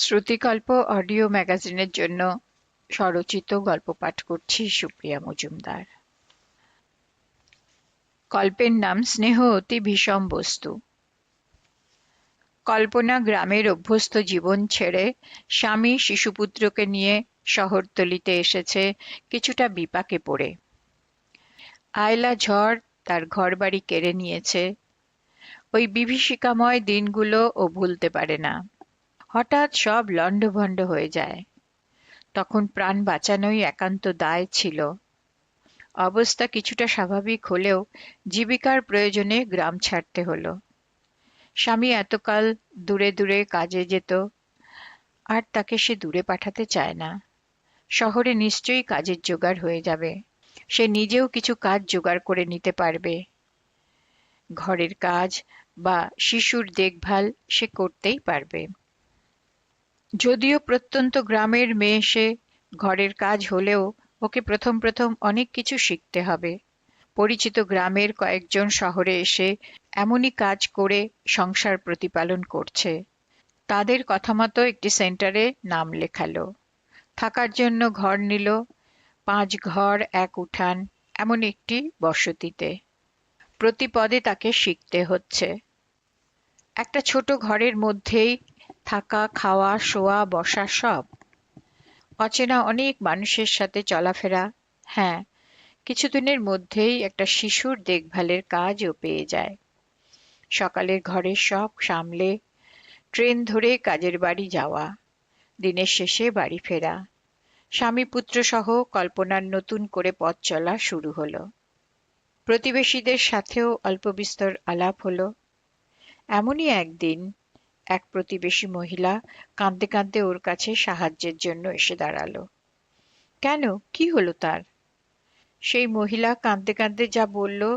শ্রুতিকল্প audio ম্যাগাজিনের জন্য স্বরচিত গল্প পাঠ করছি সুপ্রিয়া মজুমদার। গল্পের নাম স্নেহ অতি বিষম বস্তু। কল্পনা গ্রামের অভ্যস্ত জীবন ছেড়ে স্বামী শিশুপুত্রকে নিয়ে শহরতলিতে এসেছে কিছুটা বিপাকে পড়ে। আয়লা ঝড় তার ঘরবাড়ি কেড়ে নিয়েছে। ওই বিভীষিকাময় দিনগুলো ও ভুলতে পারে না। হঠাৎ সব লণ্ডভণ্ড হয়ে যায়। তখন প্রাণ বাঁচানোই একান্ত দায় ছিল। অবস্থা কিছুটা স্বাভাবিক হলেও জীবিকার প্রয়োজনে গ্রাম ছাড়তে হলো। স্বামী এতকাল দূরে দূরে কাজে যেত, আর তাকে সে দূরে পাঠাতে চায় না। শহরে নিশ্চয়ই কাজের জোগাড় হয়ে যাবে। সে নিজেও কিছু কাজ জোগাড় করে নিতে পারবে। ঘরের কাজ বা শিশুর দেখভাল সে করতেই পারবে। যদিও প্রত্যন্ত গ্রামের মেয়ে সে ঘরের কাজ হলেও ওকে প্রথম প্রথম অনেক কিছু শিখতে হবে। পরিচিত গ্রামের কয়েকজন শহরে এসে এমনই কাজ করে সংসার প্রতিপালন করছে। তাদের কথা মতো একটি সেন্টারে নাম লেখালো। থাকার জন্য ঘর নিল, পাঁচ ঘর, এক উঠান, এমন একটি বসতিতে। প্রতি পদে তাকে শিখতে হচ্ছে। একটা ছোট ঘরের মধ্যেই থাকা, খাওয়া, শোয়া, বসা সব। অচেনা অনেক মানুষের সাথে চলাফেরা হ্যাঁ কিছুদিনের মধ্যেই একটা শিশুর দেখভালের কাজও পেয়ে যায়। সকালের ঘরের সব সামলে, ট্রেন ধরে কাজের বাড়ি যাওয়া, দিনের শেষে বাড়ি ফেরা। স্বামী পুত্র সহ কল্পনার নতুন করে পথ চলা শুরু হলো। প্রতিবেশীদের সাথেও অল্প বিস্তর আলাপ হলো। এমনই একদিন এক প্রতিবেশী মহিলা কাঁদতে কাঁদতে ওর কাছে সাহায্যের জন্য এসে দাঁড়াল। কেন? কি হলো তার? সেই মহিলা কাঁদতে কাঁদতে যা বলল,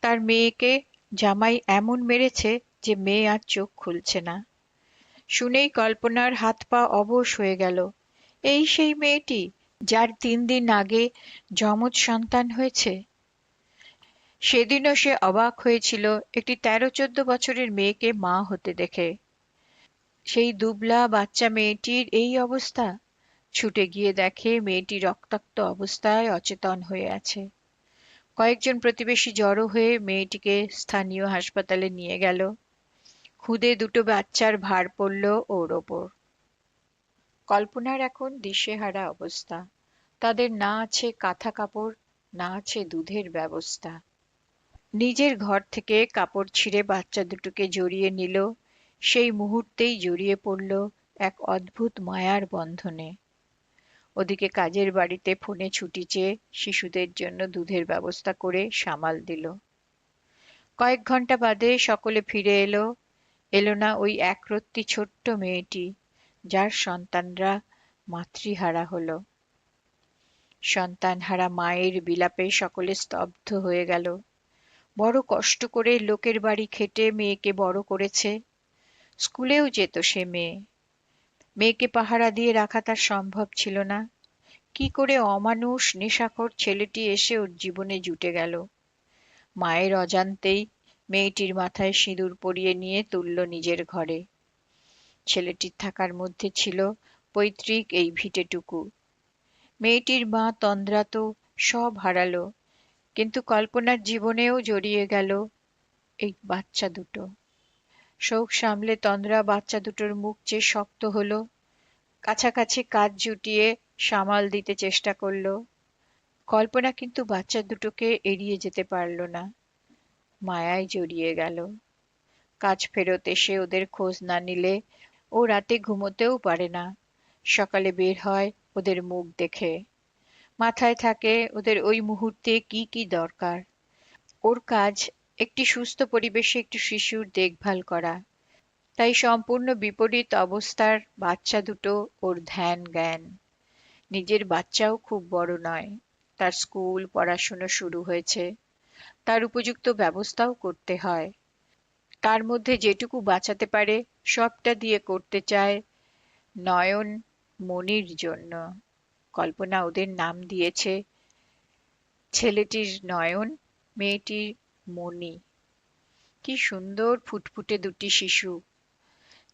তার মেয়েকে জামাই এমন মেরেছে যে মেয়ে আর চোখ খুলছে না। শুনেই কল্পনার হাত পা অবশ হয়ে গেল। এই সেই মেয়েটি যার তিন দিন আগে যমজ সন্তান হয়েছে? সেদিনও সে অবাক হয়েছিল, একটি তেরো চোদ্দ বছরের মেয়েকে মা হতে দেখে। সেই দুবলা বাচ্চা মেয়েটির এই অবস্থা? ছুটে গিয়ে দেখে মেয়েটি রক্তাক্ত অবস্থায় অচেতন হয়ে আছে। কয়েকজন প্রতিবেশী জড়ো হয়ে মেয়েটিকে স্থানীয় হাসপাতালে নিয়ে গেল। খুদে দুটো বাচ্চার ভার পড়ল ওর ওপর। কল্পনার এখন দিশেহারা অবস্থা। তাদের না আছে কাঁথা কাপড় না আছে দুধের ব্যবস্থা। নিজের ঘর থেকে কাপড় ছিঁড়ে বাচ্চা দুটোকে জড়িয়ে নিল সেই মুহূর্তেই জড়িয়ে পড়ল এক অদ্ভুত মায়ার বন্ধনে। ওদিকে কাজের বাড়িতে ফোনে ছুটি চেয়ে শিশুদের জন্য দুধের ব্যবস্থা করে সামাল দিল। কয়েক ঘণ্টা বাদে সকলে ফিরে এলো। এলো না ওই একরত্তি ছোট্ট মেয়েটি, যার সন্তানরা মাতৃহারা হলো। সন্তানহারা মায়ের বিলাপে সকলে স্তব্ধ হয়ে গেল। বড় কষ্ট করে লোকের বাড়ি খেটে মেয়েকে বড় করেছে। স্কুলেও যেত সে মেয়ে। মেয়েকে পাহারা দিয়ে রাখা তার সম্ভব ছিল না। কি করে অমানুষ, নেশাখোর ছেলেটি এসে ওর জীবনে জুটে গেল। মায়ের অজান্তেই মেয়েটির মাথায় সিঁদুর পরিয়ে নিয়ে তুলল নিজের ঘরে। ছেলেটির থাকার মধ্যে ছিল পৈতৃক এই ভিটেটুকু। মেয়েটির মা তন্দ্রা তো সব হারালো, কিন্তু কল্পনার জীবনেও জড়িয়ে গেল এই বাচ্চা দুটো। শোক সামলে তন্দ্রা বাচ্চা দুটোর মুখ চেয়ে শক্ত হল, কাছাকাছি কাজ জুটিয়ে সামাল দিতে চেষ্টা করল। কল্পনা কিন্তু বাচ্চা দুটোকে এড়িয়ে যেতে পারল না। মায়ায় জড়িয়ে গেল। কাজ ফেরত এসে ওদের খোঁজ না নিলে ও রাতে ঘুমোতেও পারে না। সকালে বের হয় ওদের মুখ দেখে। মাথায় থাকে ওদের ওই মুহূর্তে কি কি দরকার। ওর কাজ একটি সুস্থ পরিবেশে একটি শিশুর দেখভাল করা। তাই সম্পূর্ণ বিপরীত অবস্থার বাচ্চা দুটো ওর ধ্যান, জ্ঞান। নিজের বাচ্চাও খুব বড় নয়। তার স্কুল, পড়াশুনো শুরু হয়েছে। তার উপযুক্ত ব্যবস্থাও করতে হয়। তার মধ্যে যেটুকু বাঁচাতে পারে, সবটা দিয়ে করতে চায় নয়ন মনির জন্য। কল্পনা ওদের নাম দিয়েছে, ছেলেটির নয়ন, মেয়েটির মণি। কি সুন্দর ফুটফুটে দুটি শিশু।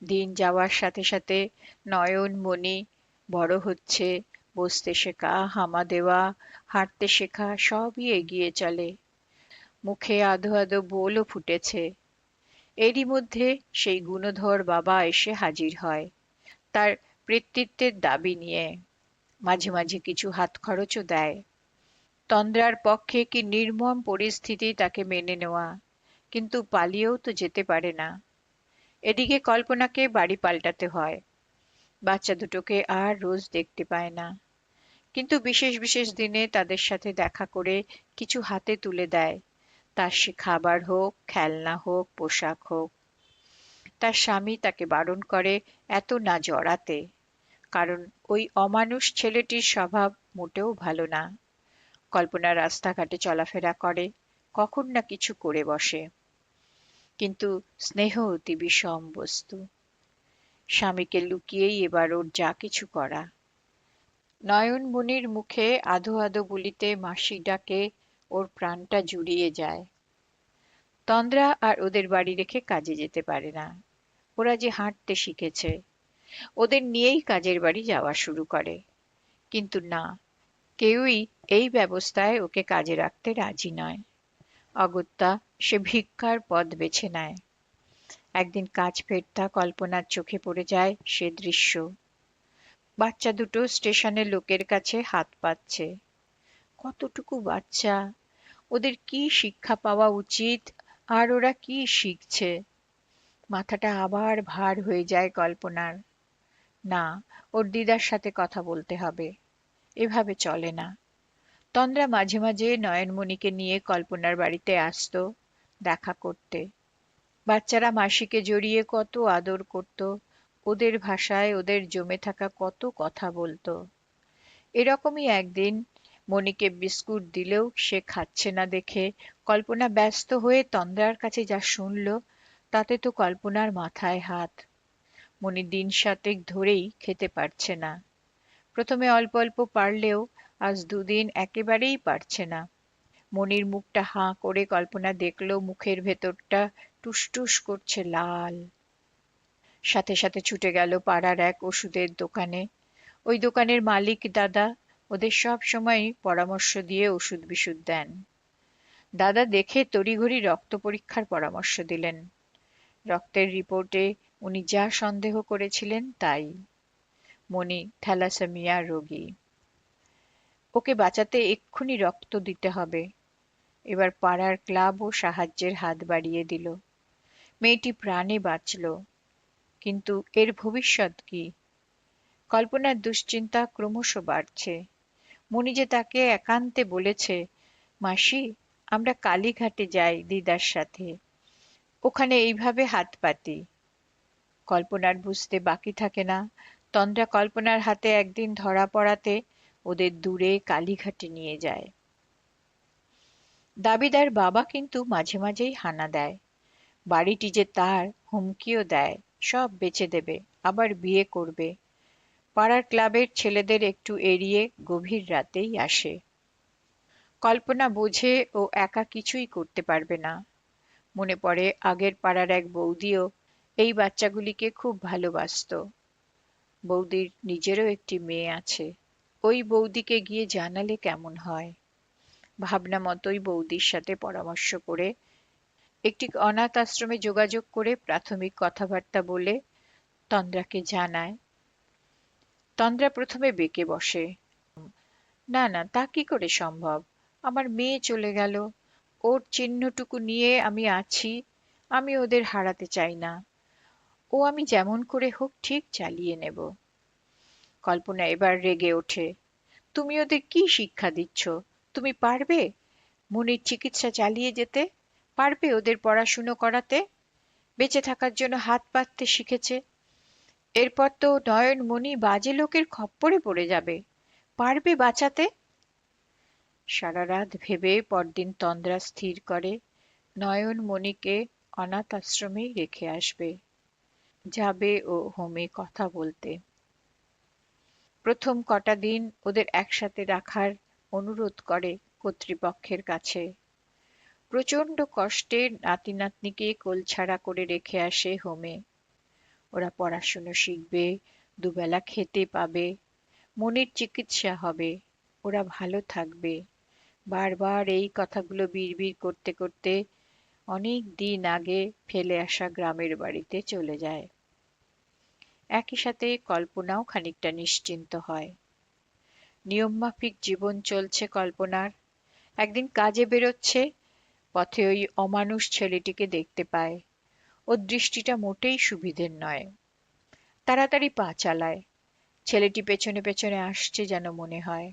দিন যাওয়ার সাথে সাথে নয়ন মণি বড় হচ্ছে। বসতে শেখা, হামা দেওয়া, হাঁটতে শেখা সবই এগিয়ে চলে। মুখে আধো আধো বোলও ফুটেছে। এরই মধ্যে সেই গুণধর বাবা এসে হাজির হয় তার কৃতিত্বের দাবি নিয়ে। মাঝে মাঝে কিছু হাত খরচও দেয়। তন্দ্রার পক্ষে কি নির্মম পরিস্থিতি তাকে মেনে নেওয়া? কিন্তু পালিয়েও তো যেতে পারে না। এদিকে কল্পনাকে বাড়ি পাল্টাতে হয়। বাচ্চা দুটোকে আর রোজ দেখতে পায় না। কিন্তু বিশেষ বিশেষ দিনে তাদের সাথে দেখা করে কিছু হাতে তুলে দেয়। তার সে খাবার হোক, খেলনা হোক, পোশাক হোক। তার স্বামী তাকে বারণ করে এত না জড়াতে। কারণ ওই অমানুষ ছেলেটির স্বভাব মোটেও ভালো না। কল্পনা রাস্তাঘাটে চলাফেরা করে, কখন না কিছু করে বসে। কিন্তু স্নেহ অতি বিষম বস্তু। স্বামীকে লুকিয়েই এবার ওর যা কিছু করা। নয়নমণির মুখে আধো আধো গুলিতে মাসি ডাকে ওর প্রাণটা জুড়িয়ে যায়। তন্দ্রা আর ওদের বাড়ি রেখে কাজে যেতে পারে না। ওরা যে হাঁটতে শিখেছে। ওদের নিয়েই কাজের বাড়ি যাওয়া শুরু করে। কিন্তু না কেউই এই ব্যবস্থায় ওকে কাজে রাখতে রাজি নয়। অগত্যা সে ভিক্ষার পথ বেছে নেয়। একদিন কাজ ফেরতা কল্পনার চোখে পড়ে যায় সে দৃশ্য। বাচ্চা দুটো স্টেশনে লোকের কাছে হাত পাচ্ছে। কতটুকু বাচ্চা? ওদের কি শিক্ষা পাওয়া উচিত? আর ওরা কি শিখছে? মাথাটা আবার ভার হয়ে যায় কল্পনার। না, ওর দিদার সাথে কথা বলতে হবে। এভাবে চলে না। তন্দ্রা মাঝে মাঝে নয়নমণিকে নিয়ে কল্পনার বাড়িতে আসতো দেখা করতে। বাচ্চারা মাসিকে জড়িয়ে কত আদর করত, ওদের ভাষায় ওদের জমে থাকা কত কথা বলতো। এরকমই একদিন মণিকে বিস্কুট দিলেও সে খাচ্ছে না দেখে কল্পনা ব্যস্ত হয়ে তন্দ্রার কাছে যা শুনল, তাতে তো কল্পনার মাথায় হাত। মণি দিন সাতেক ধরেই খেতে পারছে না। প্রথমে অল্প অল্প পারলেও আজ দুদিন একেবারেই পারছে না। মনির মুখটা হাঁ করে কল্পনা দেখল মুখের ভেতরটা টুসটুস করছে লাল। সাথে সাথে ছুটে গেল পাড়ার এক ওষুধের দোকানে। ওই দোকানের মালিক দাদা ওদের সব সময় পরামর্শ দিয়ে ওষুধ বিশুধ দেন। দাদা দেখে তড়িঘড়ি রক্ত পরীক্ষার পরামর্শ দিলেন। রক্তের রিপোর্টে উনি যা সন্দেহ করেছিলেন তাই। মনি থ্যালাসেমিয়া রোগী। ওকে বাঁচাতে এক্ষুনি রক্ত দিতে হবে। এবার পাড়ার ক্লাবও সাহায্যের হাত বাড়িয়ে দিল। মেয়েটি প্রাণে বাঁচল। কিন্তু এর ভবিষ্যৎ কি? কল্পনার দুশ্চিন্তা ক্রমশ বাড়ছে। মনি যে তাকে একান্তে বলেছে, মাসি, আমরা কালীঘাটে যাই দিদার সাথে। ওখানে এইভাবে হাত পাতি। কল্পনার বুঝতে বাকি থাকে না। তন্দ্রা কল্পনার হাতে একদিন ধরা পড়াতে ওদের দূরে কালীঘাটে নিয়ে যায়। দাবিদার বাবা কিন্তু মাঝে মাঝেই হানা দেয়। বাড়িটি যে তার, হুমকিও দেয়। সব বেচে দেবে, আবার বিয়ে করবে। পাড়ার ক্লাবের ছেলেদের একটু এড়িয়ে গভীর রাতেই আসে। কল্পনা বোঝে ও একা কিছুই করতে পারবে না। মনে পড়ে আগের পাড়ার এক বৌদিও এই বাচ্চাগুলিকে খুব ভালোবাসত। বৌদির নিজেরও একটি মেয়ে আছে। ওই বৌদিকে গিয়ে জানালে কেমন হয়? ভাবনা মতোই বৌদির সাথে পরামর্শ করে, একটি অনাথ আশ্রমে যোগাযোগ করে প্রাথমিক কথাবার্তা বলে তন্দ্রাকে জানায়। তন্দ্রা প্রথমে বেঁকে বসে। না না, তা কি করে সম্ভব? আমার মেয়ে চলে গেল। ওর চিহ্নটুকু নিয়ে আমি আছি। আমি ওদের হারাতে চাই না। ও আমি যেমন করে হোক ঠিক চালিয়ে নেব। কল্পনা এবার রেগে ওঠে। তুমি ওদের কি শিক্ষা দিচ্ছ? তুমি পারবে মনির চিকিৎসা চালিয়ে যেতে? পারবে ওদের পড়াশুনো করাতে? বেঁচে থাকার জন্য হাত পাততে শিখেছে। এরপর তো নয়ন মণি বাজে লোকের খপ্পরে পড়ে যাবে। পারবে বাঁচাতে? সারা রাত ভেবে পরদিন তন্দ্রা স্থির করে। নয়ন মণিকে অনাথ আশ্রমেই রেখে আসবে। যাবে ও হোমে কথা বলতে। প্রথম কটা দিন ওদের একসাথে রাখার অনুরোধ করে কর্তৃপক্ষের কাছে। প্রচণ্ড কষ্টে নাতি নাতনিকে কোলছাড়া করে রেখে আসে হোমে। ওরা পড়াশুনো শিখবে, দুবেলা খেতে পাবে, মনের চিকিৎসা হবে, ওরা ভালো থাকবে। বারবার এই কথাগুলো বিড়বিড় করতে করতে অনেক দিন আগে ফেলে আসা গ্রামের বাড়িতে চলে যায়। একই সাথে কল্পনাও খানিকটা নিশ্চিন্ত হয়। নিয়মমাফিক জীবন চলছে কল্পনার। একদিন কাজে বেরোচ্ছে, পথে ওই অমানুষ ছেলেটিকে দেখতে পায়। ওর দৃষ্টিটা মোটেই সুবিধের নয়। তাড়াতাড়ি পা চালায়। ছেলেটি পেছনে পেছনে আসছে যেন মনে হয়।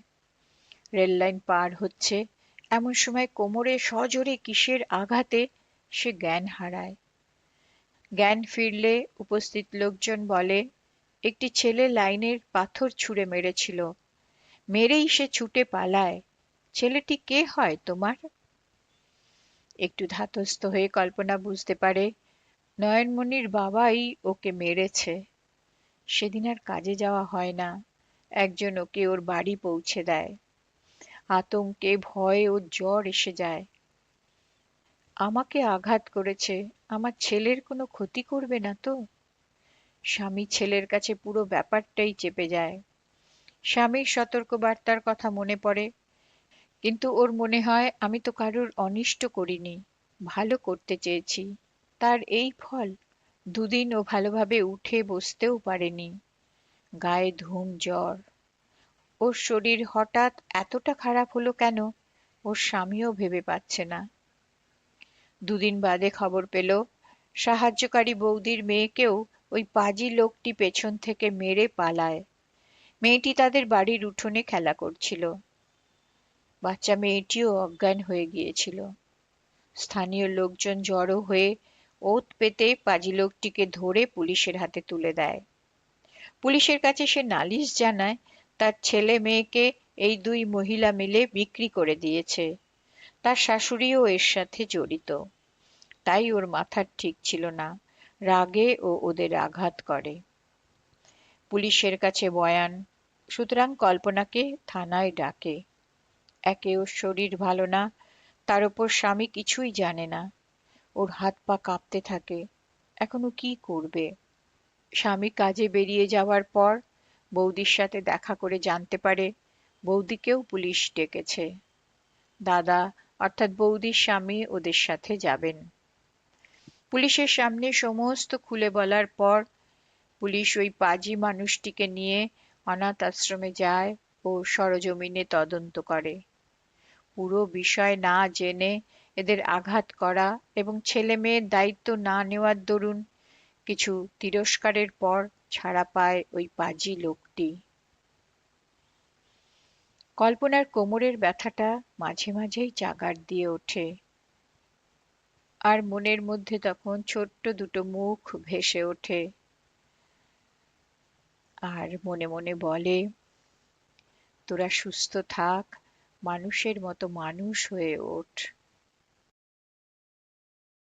রেললাইন পার হচ্ছে। এমন সময় কোমরে সজোরে কিসের আঘাতে সে জ্ঞান হারায়। জ্ঞান ফিরলে উপস্থিত লোকজন বলে, একটি ছেলে লাইনের পাথর ছুঁড়ে মেরেছিল। মেরেই সে ছুটে পালায়। ছেলেটি কে হয় তোমার? একটু ধাতস্থ হয়ে কল্পনা বুঝতে পারে, নয়নমণির বাবাই ওকে মেরেছে। সেদিন আর কাজে যাওয়া হয় না। একজন ওকে ওর বাড়ি পৌঁছে দেয়। আতঙ্কে, ভয়ে ওর জ্বর এসে যায়। আমাকে আঘাত করেছে। আমার ছেলের কোনো ক্ষতি করবে না তো? স্বামী ছেলের কাছে পুরো ব্যাপারটাই চেপে যায়। স্বামীর সতর্কবার্তার কথা মনে পড়ে, কিন্তু ওর মনে হয়, আমি তো কারুর অনিষ্ট করিনি, ভালো করতে চেয়েছি। তার এই ফল দুদিন ও ভালোভাবে উঠে বসতেও পারেনি। গায়ে ধুম জ্বর। ওর শরীর হঠাৎ এতটা খারাপ হলো কেন? ওর স্বামীও ভেবে পাচ্ছে না। দুদিন বাদে খবর পেল, সাহায্যকারী বৌদির মেয়েকেও ওই পাজি লোকটি পেছন থেকে মেরে পালায়। মেয়েটি তাদের বাড়ির উঠোনে খেলা করছিল। বাচ্চা মেয়েটিও অজ্ঞান হয়ে গিয়েছিল। স্থানীয় লোকজন জড়ো হয়ে ওত পেতে পাজি লোকটিকে ধরে পুলিশের হাতে তুলে দেয়। পুলিশের কাছে সে নালিশ জানায়, তার ছেলে মেয়েকে এই দুই মহিলা মিলে বিক্রি করে দিয়েছে। তার শাশুড়িও এর সাথে জড়িত। তাই ওর মাথার ঠিক ছিল না, রাগে ও ওদের আঘাত করে। পুলিশের কাছে বয়ান, সুতরাং কল্পনাকে থানায় ডাকে। একে ওর শরীর ভালো না, তার উপর স্বামী কিছুই জানে না। ওর হাত পা কাঁপতে থাকে, এখন কি করবে? স্বামী কাজে বেরিয়ে যাওয়ার পর বৌদির সাথে দেখা করে জানতে পারে, বৌদিকেও পুলিশ ডেকেছে। দাদা অর্থাৎ বৌদির স্বামী ওদের সাথে যাবেন। পুলিশের সামনে সমস্ত খুলে বলার পর পুলিশ ওই পাজি মানুষটিকে নিয়ে অনাথ আশ্রমে যায় ও সরজমিনে তদন্ত করে। পুরো বিষয় না জেনে এদের আঘাত করা এবং ছেলে মেয়ের দায়িত্ব না নেওয়ার দরুন কিছু তিরস্কারের পর ছাড়া পায় ওই পাজি লোকটি। কল্পনার কোমরের ব্যথাটা মাঝে মাঝেই চাগার দিয়ে ওঠে। আর মনের মধ্যে তখন ছোট্ট দুটো মুখ ভেসে ওঠে। আর মনে মনে বলে, তোরা সুস্থ থাক, মানুষের মতো মানুষ হয়ে ওঠ।